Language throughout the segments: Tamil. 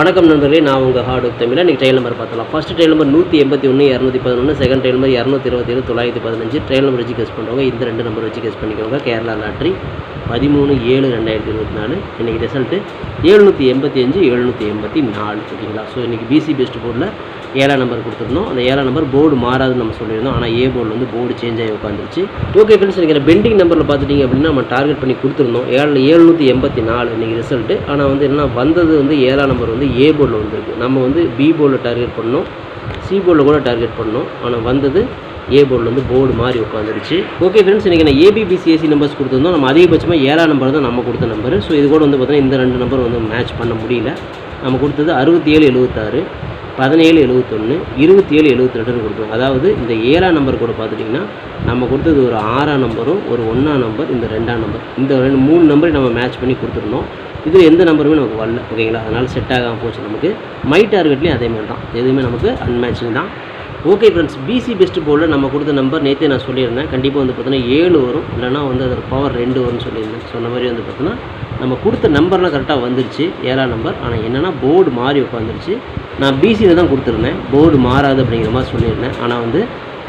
வணக்கம் நண்பர்களே நான் உங்கள் ஹார்டு தமிழ் இன்றைக்கி ட்ரெயில் நம்பர் பார்த்தலாம் ஃபஸ்ட் ட்ரெயில் நம்பர் நூற்றி எண்பத்தி ஒன்று இரநூத்தி பதினொன்று செகண்ட் ட்ரெயில் நம்பர் இரநூத்தி இருபத்தேழு தொள்ளாயிரத்தி பதினஞ்சு. ட்ரெயில் நம்பர் வச்சு கெஸ் பண்ணுறவங்க இந்த ரெண்டு நம்பர் வச்சு கெஸ் பண்ணிக்கோங்க. கேரளா லாட்ரி பதிமூணு ஏழு ரெண்டாயிரத்தி இருபத்தி நாலு. இன்றைக்கி ரிசல்ட்டு எழுநூற்றி எண்பத்தி அஞ்சு எழுநூற்றி எண்பத்தி நாலு. ஓகேங்களா? ஸோ இன்றைக்கி பிசி பெஸ்ட் போர்டில் ஏழாம் நம்பர் கொடுத்துருந்தோம் அந்த ஏழாம் நம்பர் போர்டு மாறாதுன்னு நம்ம சொல்லியிருந்தோம். ஆனால் ஏ போர்டில் வந்து போர்டு சேஞ்ச் ஆகி உட்காந்துருச்சு ஓகே ஃப்ரெண்ட்ஸ் நீங்கள் பெண்டிங் நம்பரில் பார்த்துட்டிங்க அப்படின்னா நம்ம டார்கெட் பண்ணி கொடுத்துருந்தோம். ஏழு ஏழ்நூற்றி எண்பத்தி நாலு இன்றைக்கி ரிசல்ட்டு ஆனால் வந்து என்ன வந்தது வந்து ஏழாம் நம்பர் வந்து ஏ போர்டில் வந்திருக்கு. நம்ம வந்து பி போர்டில் டார்கெட் பண்ணோம். சி போர்டில் கூட டார்கெட் பண்ணோம். ஆனால் வந்தது ஏ போர்டில் வந்து போர்டு மாதிரி உட்காந்துருச்சு ஓகே ஃப்ரெண்ட்ஸ் இன்றைக்கி நான் ஏபிபிசிஎஸ்சி நம்பர்ஸ் கொடுத்துருந்தோம். நம்ம அதிகபட்சமாக ஏழாம் நம்பர் தான் நம்ம கொடுத்த நம்பர் ஸோ இது கூட வந்து பார்த்திங்கன்னா இந்த ரெண்டு நம்பர் வந்து மேட்ச் பண்ண முடியல. நம்ம கொடுத்தது அறுபத்தி ஏழு எழுபத்தாறு. பதினேழு எழுபத்தொன்று இருபத்தி ஏழு எழுபத்தி ரெண்டுன்னு கொடுத்தோம் அதாவது இந்த ஏழாம் நம்பர் கூட பார்த்துட்டிங்கன்னா நம்ம கொடுத்தது ஒரு ஆறாம் நம்பரும் ஒரு ஒன்றாம் நம்பர் இந்த ரெண்டாம் நம்பர் இந்த ரெண்டு மூணு நம்பரையும் நம்ம மேட்ச் பண்ணி கொடுத்துருந்தோம் இதில் எந்த நம்பருமே நமக்கு வரல ஓகேங்களா? அதனால் செட் ஆகாமல் போச்சு நமக்கு. மை டார்கெட்லேயும் அதே மாதிரி தான். எதுவுமே நமக்கு அன்மேட்சிங் தான். ஓகே ஃப்ரெண்ட்ஸ் பிசி பெஸ்ட் போர்டில் நம்ம கொடுத்த நம்பர் நேற்றே நான் சொல்லியிருந்தேன். கண்டிப்பாக வந்து பார்த்தீங்கன்னா ஏழு வரும். இல்லைனா வந்து அதோட பவர் ரெண்டு வரும்னு சொல்லியிருந்தேன். சொன்ன மாதிரி வந்து பார்த்தீங்கன்னா நம்ம கொடுத்த நம்பர்லாம் கரெக்டாக வந்துருச்சு ஏழாம் நம்பர் ஆனால் என்னென்னா போர்டு மாறி உட்காந்துருச்சு நான் பிசியில் தான் கொடுத்துருந்தேன். போர்டு மாறாது அப்படிங்கிற மாதிரி சொல்லியிருந்தேன். ஆனால் வந்து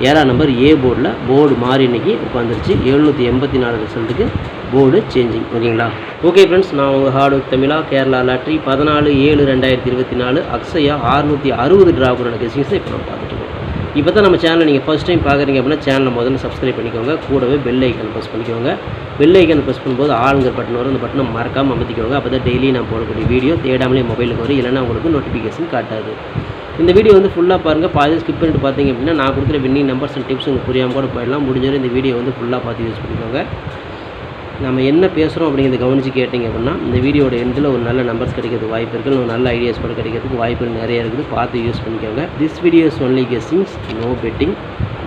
ஏழாம் நம்பர் ஏ போர்டில் போர்டு மாறி இன்னைக்கு உட்காந்துருச்சு எழுநூற்றி எண்பத்தி நாலு ரிசல்ட்டுக்கு போர்டு சேஞ்சிங் ஓகேங்களா? ஓகே ஃப்ரெண்ட்ஸ் நான் உங்கள் ஹார்டு தமிழா கேரளா லாட்ரி பதினாலு ஏழு ரெண்டாயிரத்தி இருபத்தி நாலு அக்ஸையா அறுநூற்றி அறுபது டிராகுரோட கெசிங்ஸை இப்போ நான் பார்த்துட்டு இப்போ தான் நம்ம சேனலை நீங்கள் ஃபஸ்ட் டைம் பார்க்குறீங்க அப்படின்னா சேனலை முதல்ல சப்ஸ்கிரைப் பண்ணிக்கோங்க. கூடவே பெல் ஐக்கன் ப்ரெஸ் பண்ணிக்கோங்க. பெல் ஐக்கன் ப்ரெஸ் பண்ணும்போது ஆளுங்கிற பட்டன் வரும். அந்த பட்டனை மறக்காமல் அமைத்திக்கோங்க அப்போ தான் டெய்லி நான் போடக்கூடிய வீடியோ தேடாமலே மொபைலுக்கு வரும். இல்லைன்னா உங்களுக்கு நோட்டிஃபிகேஷன் காட்டாது. இந்த வீடியோ வந்து ஃபுல்லாக பாருங்கள் பாதி ஸ்கிப் பண்ணிட்டு பார்த்தீங்க அப்படின்னா நான் கொடுக்குற வின்னிங் நம்பர்ஸ் அண்ட் டிப்ஸ் உங்களுக்கு புரியாமல் கூட போயிடலாம். முடிஞ்சவரை இந்த வீடியோ வந்து ஃபுல்லாக பார்த்து யூஸ் பண்ணிக்கோங்க. நம்ம என்ன பேசுகிறோம் அப்படிங்கிறத கவனித்து கேட்டிங்க அப்படின்னா இந்த வீடியோட எண்டில் ஒரு நல்ல நம்பர்ஸ் கிடைக்கிறதுக்கு வாய்ப்பு இருக்குது ஒரு நல்ல ஐடியாஸ் கூட கிடைக்கிறதுக்கு வாய்ப்புகள் நிறைய இருக்குது. பார்த்து யூஸ் பண்ணிக்கோங்க. This videos only guessings no betting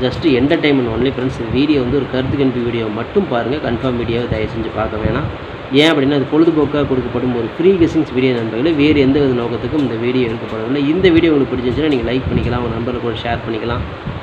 just entertainment only friends இந்த வீடியோ வந்து ஒரு கருத்து கணிப்பு வீடியோ மட்டும் பாருங்கள் கன்ஃபார்ம் வீடியோவை தயவு செஞ்சு பார்க்க வேணாம். ஏன் அப்படின்னா அது பொழுதுபோக்காக கொடுக்கப்படும் ஒரு ஃப்ரீ கெஸ்ஸிங்ஸ் வீடியோ நண்பர்களே. வேறு எந்த வித நோக்கத்துக்கும் இந்த வீடியோ எடுக்கப்படவில்லை இந்த வீடியோ உங்களுக்கு பிடிச்சிருந்துச்சுன்னா நீங்கள் லைக் பண்ணிக்கலாம் உங்கள் நண்பர்கள் கூட ஷேர் பண்ணிக்கலாம்.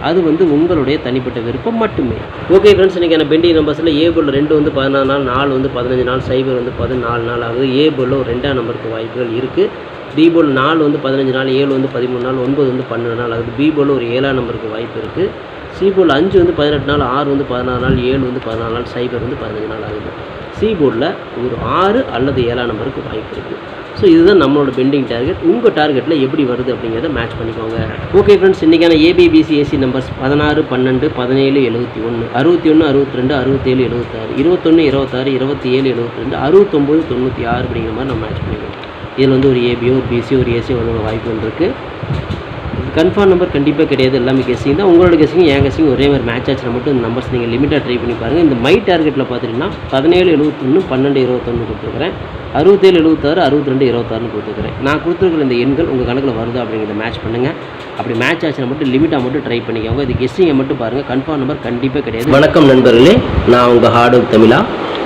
அது வந்து உங்களுடைய தனிப்பட்ட விருப்பம் மட்டுமே. ஓகே ஃப்ரெண்ட்ஸ் இன்றைக்கி பெண்டிங் நம்பர்ஸில் ஏ போல் ரெண்டு வந்து பதினாறு நாள் நாலு வந்து பதினஞ்சு நாள் சைபர் வந்து பதினாலு நாள் ஆகுது. ஏ போலில் ஒரு ரெண்டாம் நம்பருக்கு வாய்ப்புகள் இருக்குது பி போல் நாலு வந்து பதினஞ்சு நாள் ஏழு வந்து பதிமூணு நாள் ஒன்பது வந்து பன்னெண்டு நாள் ஆகுது. பி போல் ஒரு ஏழாம் நம்பருக்கு வாய்ப்பு இருக்குது சி போல் அஞ்சு வந்து பதினெட்டு நாள் ஆறு வந்து பதினாறு நாள் ஏழு வந்து பதினாலு நாள் சைபர் வந்து பதினஞ்சு நாள் ஆகுது. சி போர்டில் ஒரு ஆறு அல்லது ஏழாம் நம்பருக்கு வாய்ப்பு இருக்குது ஸோ இதுதான் நம்மளோட பெண்டிங் டார்கெட் உங்கள் டார்கெட்டில் எப்படி வருது அப்படிங்கிறத மேட்ச் பண்ணிக்கோங்க. ஓகே ஃப்ரெண்ட்ஸ் இன்றைக்கான ஏபிபிசி ஏசி நம்பர்ஸ் பதினாறு பன்னெண்டு பதினேழு எழுபத்தி ஒன்று அறுபத்தி ஒன்று அறுபத்தி ரெண்டு அறுபத்தேழு எழுபத்தாறு இருபத்தொன்று இருபத்தாறு இருபத்தி ஏழு எழுபத்தி ரெண்டு அறுபத்தொம்போது தொண்ணூற்றி ஆறு அப்படிங்கிற மாதிரி நம்ம மேட்ச் பண்ணிக்கோங்க. இதில் வந்து ஒரு ஏபியோ ஒரு பிசியோ ஒரு ஏசியோ வந்து வாய்ப்பு இருக்குது கன்ஃபார்ம் நம்பர் கண்டிப்பாக கிடையாது. எல்லாமே கெஸிங் தான். உங்களோட கெஸிங் என் கெஸிங் ஒரே மாதிரி மேட்ச் ஆச்சுனா மட்டும் இந்த நம்பர்ஸ் நீங்கள் லிமிட்டாக ட்ரை பண்ணி பாருங்கள் இந்த மை டார்கெட்டில் பார்த்துட்டிங்கன்னா பதினேழு எழுபத்தொன்று பன்னெண்டு இருபத்தொன்று கொடுத்துருக்குறேன். அறுபத்தேழு எழுபத்தாறு அறுபத்தி ரெண்டு இருபத்தாறுன்னு கொடுத்துருக்குறேன். நான் கொடுத்துருக்குற இந்த எண்கள் உங்கள் கணக்கில் வருதா அப்படிங்கிறத மேட்ச் பண்ணுங்கள் அப்படி மேட்ச் ஆச்சுனா மட்டும் லிமிட்டாக மட்டும் ட்ரை பண்ணிக்கோங்க. இது கெஸ்ஸிங்கை மட்டும் பாருங்கள் கன்ஃபார்ம் நம்பர் கண்டிப்பாக கிடையாது. வணக்கம் நண்பர்களே. நான் உங்கள் ஹார்டு தமிழா.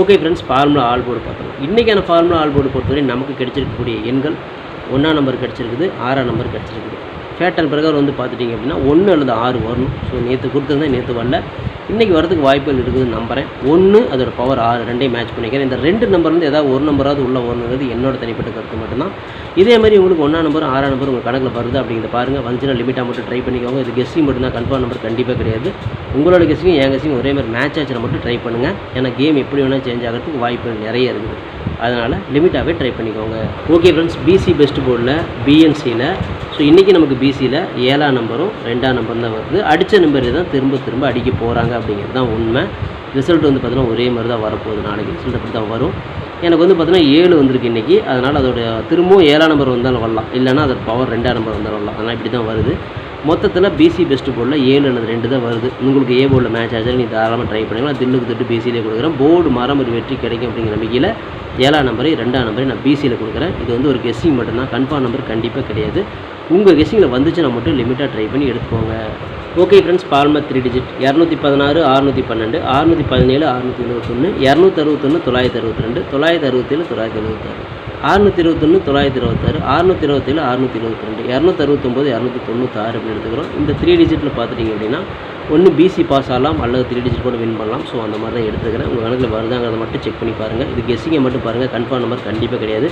Okay friends formula all board பார்க்கலாம். இன்றைக்கான ஃபார்முலா ஆல் போர்டு பொறுத்தவரை நமக்கு கிடைச்சிருக்கக்கூடிய எண்கள் ஒன்றாம் நம்பர் கிடச்சிருக்குது ஆறாம் நம்பர் கிடச்சிருக்குது. ஃபேட்டல் பிரகாரம் வந்து பார்த்துட்டிங்க அப்படின்னா ஒன்று அல்லது ஆறு வரணும். ஸோ நேற்று கொடுத்துருந்தேன் நேற்று வரல. இன்றைக்கி வரதுக்கு வாய்ப்புகள் இருக்குதுன்னு நம்புகிறேன் ஒன்று அதோட பவர் ஆறு ரெண்டையும் மேட்ச் பண்ணிக்கிறேன். இந்த ரெண்டு நம்பர்லேருந்து ஏதாவது ஒரு நம்பராவது உள்ள வரணுங்கிறது என்னோட தனிப்பட்ட கருத்து மட்டும்தான். இதே மாதிரி உங்களுக்கு ஒன்றா நம்பர் ஆறாம் நம்பர் உங்கள் கணக்கில் வருது அப்படிங்கிறத பாருங்கள் வந்துச்சுன்னா லிமிட்டாக மட்டும் ட்ரை பண்ணிக்கோங்க. இது கெஸ்ஸிங் மட்டும்தான் கன்ஃபார்ம் நம்பர் கண்டிப்பாக கிடையாது. உங்களோட கெஸ்ஸிங் என் கெஸ்ஸிங் ஒரே மாதிரி மேட்ச் ஆச்சுன்னா மட்டும் ட்ரை பண்ணுங்கள் ஏன்னா கேம் எப்படி வேணால் சேஞ்ச் ஆகிறதுக்கு வாய்ப்புகள் நிறைய இருக்குது. அதனால் லிமிட்டாகவே ட்ரை பண்ணிக்கோங்க. ஓகே ஃப்ரெண்ட்ஸ் பிசி பெஸ்ட் போர்டில் பிஎன்சியில் ஸோ இன்றைக்கி நமக்கு பிசியில் ஏழாம் நம்பரும் ரெண்டாம் நம்பர் தான் வருது. அடித்த நம்பர் தான் திரும்ப திரும்ப அடிக்க போகிறாங்க அப்படிங்கிறது தான் உண்மை. ரிசல்ட் வந்து பார்த்தீங்கன்னா ஒரே மாதிரி தான் வரப்போகுது. நாளைக்கு ரிசல்ட் அப்படி தான் வரும். எனக்கு வந்து பார்த்தீங்கன்னா ஏழு வந்திருக்கு இன்றைக்கி அதனால் அதோட திரும்பவும் ஏழாம் நம்பர் வந்தாலும் வரலாம். இல்லைன்னா அதோட பவர் ரெண்டாம் நம்பர் வந்தாலும் வரலாம். அதனால் இப்படி தான் வருது. மொத்தத்தில் பிசி பெஸ்ட் போர்டில் ஏழு அல்லது ரெண்டு தான் வருது. உங்களுக்கு ஏ போர்டில் மேட்ச் ஆச்சு நீ தாராளமாக ட்ரை பண்ணிக்கலாம். தில்லுக்கு திட்டு பிசியிலே கொடுக்குறேன். போர்டு மரம் ஒரு வெற்றி கிடைக்கும் அப்படிங்கிற நம்பிக்கையில் ஏழாம் நம்பரை ரெண்டாம் நம்பரை நான் பிசியில் கொடுக்குறேன். இது வந்து ஒரு கெஸ்ஸிங் மட்டும்தான். கன்ஃபார்ம் நம்பர் கண்டிப்பாக கிடையாது. உங்கள் கெஸ்ஸிங்கில் வந்துச்சுன்னா மட்டும் லிமிட்டாக ட்ரை பண்ணி எடுத்துக்கோங்க. ஓகே ஃப்ரெண்ட்ஸ் பால்மர் த்ரீ டிஜிட். இரநூத்தி பதினாறு அறுநூற்றி பன்னெண்டு அறுநூற்றி பதினேழு அறுநூற்றி எழுபத்தொன்று இரநூத்தி அறுபத்தொன்று தொள்ளாயிரத்தி அறுபத்தி ரெண்டு தொள்ளாயிரத்தி அறுபத்தேழு தொள்ளாயிரத்தி எழுபத்தாறு அறுநூற்றி இருபத்தொன்று தொள்ளாயிரத்தி இருபத்தாறு அறுநூற்றி இருபத்தேழு அறுநூற்றி இருபத்தி ரெண்டு இரநூத்தி அறுபத்தொம்போது இரநூத்தி தொண்ணூற்றாறு அப்படின்னு எடுத்துக்கிறோம். இந்த த்ரீ டிஜிட்டில் பார்த்துட்டிங்க அப்படின்னா ஒன்று பிசி பாஸ் ஆகலாம் அல்லது த்ரீ டிஜிட் கூட வின் பண்ணலாம். ஸோ அந்த மாதிரி தான் எடுத்துக்கிறேன் உங்கள் கணக்கில் வருதாங்கிறத மட்டும் செக் பண்ணி பாருங்கள் இது கெஸ்ஸிங்கை மட்டும் பாருங்கள் கன்ஃபார்ம் நம்பர் கண்டிப்பாக கிடையாது.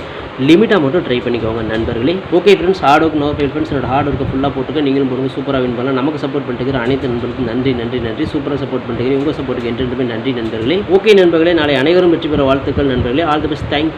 லிமிட்டாக மட்டும் ட்ரை பண்ணிக்கோங்க நண்பர்களே. Okay friends hard work no fail friends என்னோட ஹார்ட் ஒர்க்கை ஃபுல்லாக போட்டுக்க நீங்களும் போடுங்க. சூப்பராக வின் பண்ணலாம். நமக்கு சப்போர்ட் பண்ணிட்டு அனைத்து நண்பர்களுக்கும் நன்றி நன்றி நன்றி. சூப்பராக சப்போர்ட் பண்ணிட்டு உங்கள் சப்போர்ட்டுக்கு என்றென்றுமே நன்றி நண்பர்களே. ஓகே நண்பர்களே. நாளை அனைவரும் வெற்றி பெற வாழ்த்துக்கள் நண்பர்களே. All the best thank you